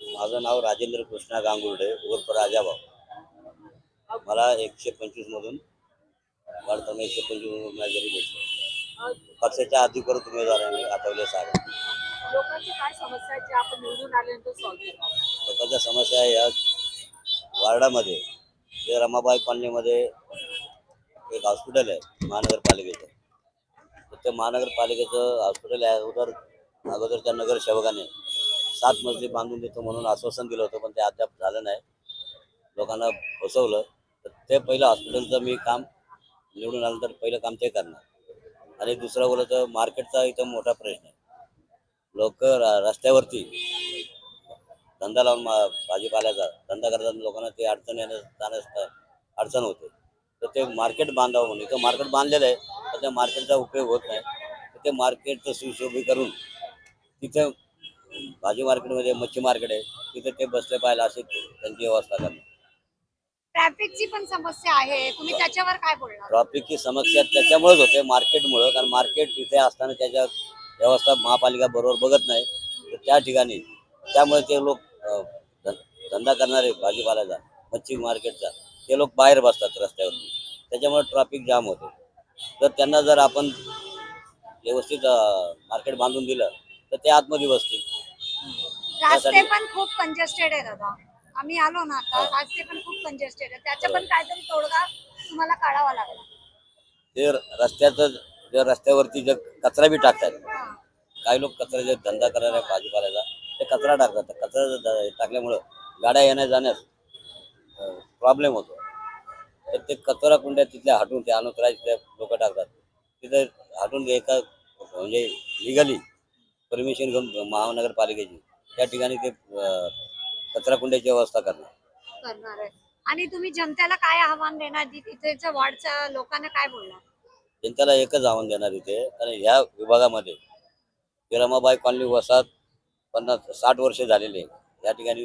ते माझं नाव राजेंद्र कृष्णा गांगुर्डे उर्फ राजाभाऊ. मला एकशे पंचवीस मधून वाढताना एकशे पंचवीस उमेदवारी भेटली. अ, पक्षाच्या अधिकृत उमेदवार आहे मी आठवले साहेब लोकांच्या समस्या आहे या वार्डामध्ये जे रमाबाई कॉलनीमध्ये एक हॉस्पिटल आहे महानगरपालिकेचं. तर ते महानगरपालिकेचं हॉस्पिटल आहे अगोदर अगोदरच्या नगरसेवकाने सात मजली बांधून देतो म्हणून आश्वासन दिलं होतं पण ते अद्याप झालं नाही. लोकांना फसवलं. तर ते पहिलं हॉस्पिटलचं मी काम निवडून आल्यानंतर पहिलं काम ते करणार. आणि दुसरं बोललं तर मार्केटचा इथं मोठा प्रश्न आहे. लोक रस्त्यावरती धंदा लावून मा- भाजीपाल्याचा धंदा करताना लोकांना ते अडचण येण्यास जाण्यास अडचण होते. तर ते मार्केट बांधावं म्हणून इथं मार्केट बांधलेलं आहे तर त्या मार्केटचा उपयोग होत नाही. तर ते मार्केटचं सुशोभी करून तिथं भाजी मार्केटमध्ये मच्छी मार्केट आहे. तिथे ते बसले पाहिजे अशी त्यांची व्यवस्था करणार ट्रॅफिकची पण समस्या आहे. तुम्ही त्याच्यावर काय बोलणार? ट्रॉफिकची समस्या त्याच्यामुळेच होते मार्केटमुळं कारण मार्केट तिथे असताना त्याच्या व्यवस्था महापालिका बरोबर बघत नाही. तर त्या ठिकाणी त्यामुळे ते लोक अं, ध- धंदा करणारे भाजीपाल्याचा मच्छी मार्केटचा ते लोक बाहेर बसतात रस्त्यावरती. त्याच्यामुळे ट्रॅफिक जाम होते. तर त्यांना जर आपण व्यवस्थित मार्केट बांधून दिलं तर ते आतमध्ये बसतील. रस्ते पण खूप कंजेस्टेड आहे दादा. आम्ही आलो ना आता रस्ते पण खूप कंजेस्टेड आहे. त्याचा पण काहीतरी तोडगा तुम्हाला काढावा लागला. ते रस्त्याचं जे रस्त्यावरती जे कचरा बी टाकतात. काही लोक कचऱ्याचे धंदा करणारे भाजीपाल्याचा ते कचरा टाकतात. कचरा ज- टाकल्यामुळं गाड्या येण्या जाण्यास प्रॉब्लेम होतो. तर ते कचरा कुंड्या तिथल्या हटून ते अनुत्रा तिथे लोक टाकतात. तिथे हटून एका म्हणजे लिगली परमिशन घेऊन महानगरपालिकेची त्या ठिकाणी ते अं, कचरा कुंड्याची व्यवस्था करणार. करणार आहे. आणि तुम्ही जनतेला काय आव्हान देणार? तिथेच्या वॉर्डच्या लोकांना काय बोलणार? जनतेला एकच आव्हान देणार इथे. कारण ह्या विभागामध्ये ते रमाबाई कॉलनी वसाहत पन्नास साठ वर्ष झालेले या ठिकाणी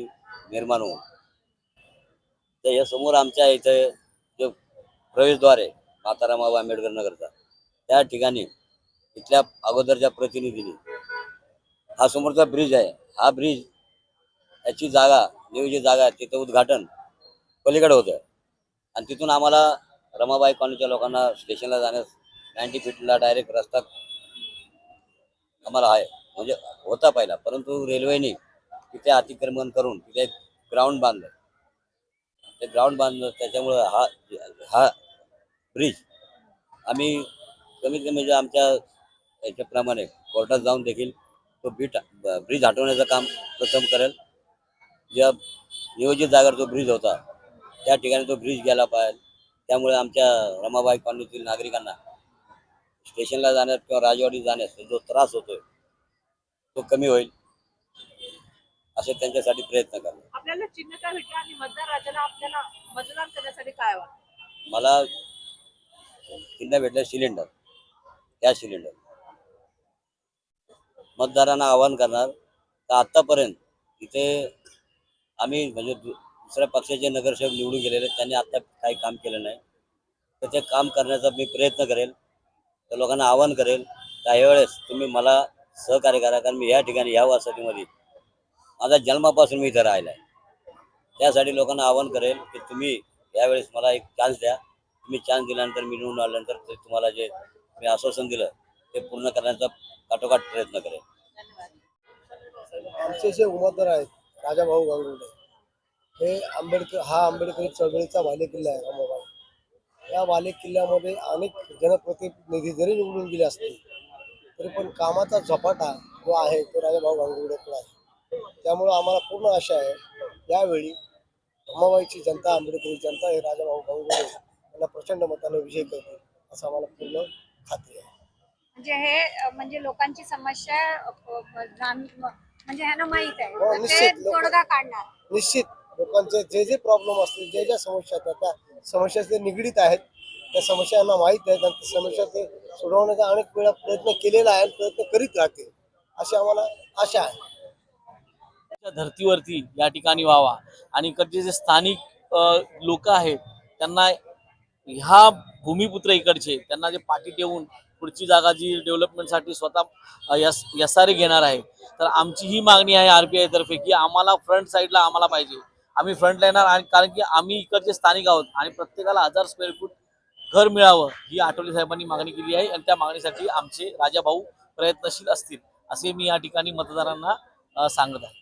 निर्माण होऊन. तर या समोर आमच्या इथे जो प्रवेशद्वार आहे माता रमाबाई आंबेडकर नगरचा त्या ठिकाणी इथल्या अगोदरच्या प्रतिनिधीने हा समोरचा ब्रिज आहे. हा ब्रिज याची जागा नियोजित जागा आहे तिथं उद्घाटन पलीकडे होतं. आणि तिथून आम्हाला रमाबाई कॉलनीच्या लोकांना स्टेशनला जाण्यास नाईन्टी फीटला डायरेक्ट रस्ता आम्हाला आहे. म्हणजे होता पहिला परंतु रेल्वेने तिथे अतिक्रमण करून तिथे एक ग्राउंड बांधलं. ते ग्राउंड बांधलं त्याच्यामुळं हा हा ब्रिज आम्ही कमीत कमी जे आमच्या याच्याप्रमाणे कोर्टात जाऊन देखील तो बीट ब्रिज हटवण्याचं काम प्रथम करेल. ज्या नियोजित जागेवर जो ब्रिज होता त्या ठिकाणी तो ब्रिज गेला पाहिजे. त्यामुळे आमच्या रमाबाई कॉलनीतील नागरिकांना स्टेशनला जाण्यास किंवा राजवाडी जाण्यास जो त्रास होतोय तो कमी होईल असे त्यांच्यासाठी प्रयत्न करणार आपल्याला चिन्ह काय भेटलं आणि मतदार राजाला आपल्याला मतदान करण्यासाठी काय वाटतं? मला चिन्ह भेटलं सिलेंडर गॅस सिलेंडर मतदारांना आवाहन करणार. तर आत्तापर्यंत इथे आम्ही म्हणजे दु- दुसऱ्या पक्षाचे नगरसेवक निवडून गेलेले त्यांनी आत्ता काही काम केलं नाही. तर ते काम करण्याचा मी प्रयत्न करेल. तर लोकांना आवाहन करेल. त्यावेळेस तुम्ही मला सहकार्य करा. कारण मी या ठिकाणी या वसाहतीमध्ये माझा जन्मापासून मी इथं राहिला आहे. त्यासाठी लोकांना आवाहन करेल की तुम्ही यावेळेस मला एक चान्स द्या. तुम्ही चान्स दिल्यानंतर मी निवडून आल्यानंतर ते तुम्हाला जे मी आश्वासन दिलं ते पूर्ण करण्याचा अतिशय उमेदवार आहेत. राजाभाऊ गांगुर्डे हे आंबेडकर हा आंबेडकरी चळवळीचा बालेकिल्ला आहे रामाबाई या बालेकिल्ल्यामध्ये अनेक जनप्रतिनिधी जरी निवडून गेले असतील तरी पण कामाचा झपाटा जो आहे तो राजाभाऊ गांगुर्डेकडे आहे. त्यामुळं आम्हाला पूर्ण आशा आहे यावेळी रमाबाईची जनता आंबेडकरी जनता हे राजाभाऊ गांगुर्डे यांना प्रचंड मताने विजय करतील असं आम्हाला पूर्ण खात्री आहे. म्हणजे हे म्हणजे लोकांची समस्या म्हणजे ह्यांना माहीत आहे हो, ते निश्चित. लोक- तोडगा काढणार निश्चित लोकांचे जे जे प्रॉब्लेम असतील जे ज्या समस्या आहेत त्या समस्या ते निगडीत आहेत त्या समस्यांना माहीत आहेत आणि त्या समस्या ते सोडवण्याचा अनेक वेळा प्रयत्न केलेला आहे आणि प्रयत्न करीत राहतील अशी आम्हाला आशा आहे त्या धर्तीवरती या ठिकाणी व्हावा आणि इकडचे जे स्थानिक लोक आहेत त्यांना ह्या भूमिपुत्र इकडचे त्यांना जे पाठी ठेवून पुढची जागा जी डेव्हलपमेंटसाठी स्वतः यस एस आर ए घेणार आहे. तर आमची ही मागणी आहे आर पी आयतर्फे की आम्हाला फ्रंट साईडला आम्हाला पाहिजे. आम्ही फ्रंटला येणार आणि कारण की आम्ही इकडचे स्थानिक आहोत आणि प्रत्येकाला हजार स्क्वेअर फूट घर मिळावं ही आठवले साहेबांनी मागणी केली आहे आणि त्या मागणीसाठी आमचे राजाभाऊ प्रयत्नशील असतील असे मी या ठिकाणी मतदारांना सांगत आहे.